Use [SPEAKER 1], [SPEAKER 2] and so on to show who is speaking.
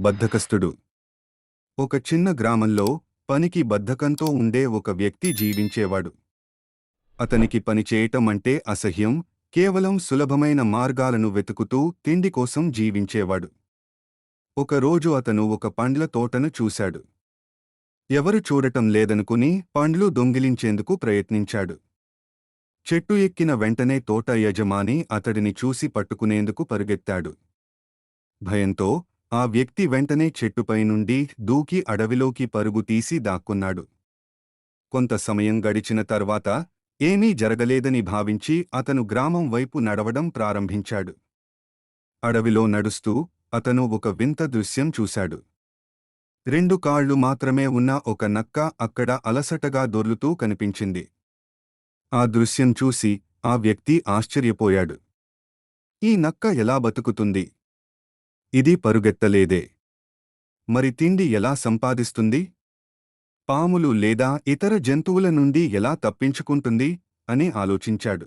[SPEAKER 1] బద్ధకస్తుడు. ఒక చిన్న గ్రామంలో పనికి బద్ధకంతో ఉండే ఒక వ్యక్తి జీవించేవాడు. అతనికి పని చేయటం అంటే అసహ్యం కేవలం సులభమైన మార్గాలను వెతుకుతూ తిండి కోసం జీవించేవాడు. ఒకరోజు అతను ఒక పండ్ల తోటను చూశాడు. ఎవరు చూడటం లేదనుకుని పండ్లు దొంగిలించేందుకు ప్రయత్నించాడు. చెట్టు ఎక్కిన వెంటనే తోట యజమాని అతడిని చూసి పట్టుకునేందుకు పరుగెత్తాడు. భయంతో ఆ వ్యక్తి వెంటనే చెట్టుపై నుండి దూకి అడవిలోకి పరుగు తీసి దాక్కున్నాడు. కొంత సమయం గడిచిన తర్వాత ఏమీ జరగలేదని భావించి అతను గ్రామం వైపు నడవడం ప్రారంభించాడు. అడవిలో నడుస్తూ అతను ఒక వింత దృశ్యం చూశాడు. రెండు కాళ్ళు మాత్రమే ఉన్న ఒక నక్క అక్కడ అలసటగా దొర్లుతూ కనిపించింది. ఆ దృశ్యం చూసి ఆ వ్యక్తి ఆశ్చర్యపోయాడు. ఈ నక్క ఎలా బతుకుతుంది? ఇది పరుగెత్తలేదే. మరి తిండి ఎలా సంపాదిస్తుంది? పాములు లేదా ఇతర జంతువుల నుండి ఎలా తప్పించుకుంటుంది? అని ఆలోచించాడు.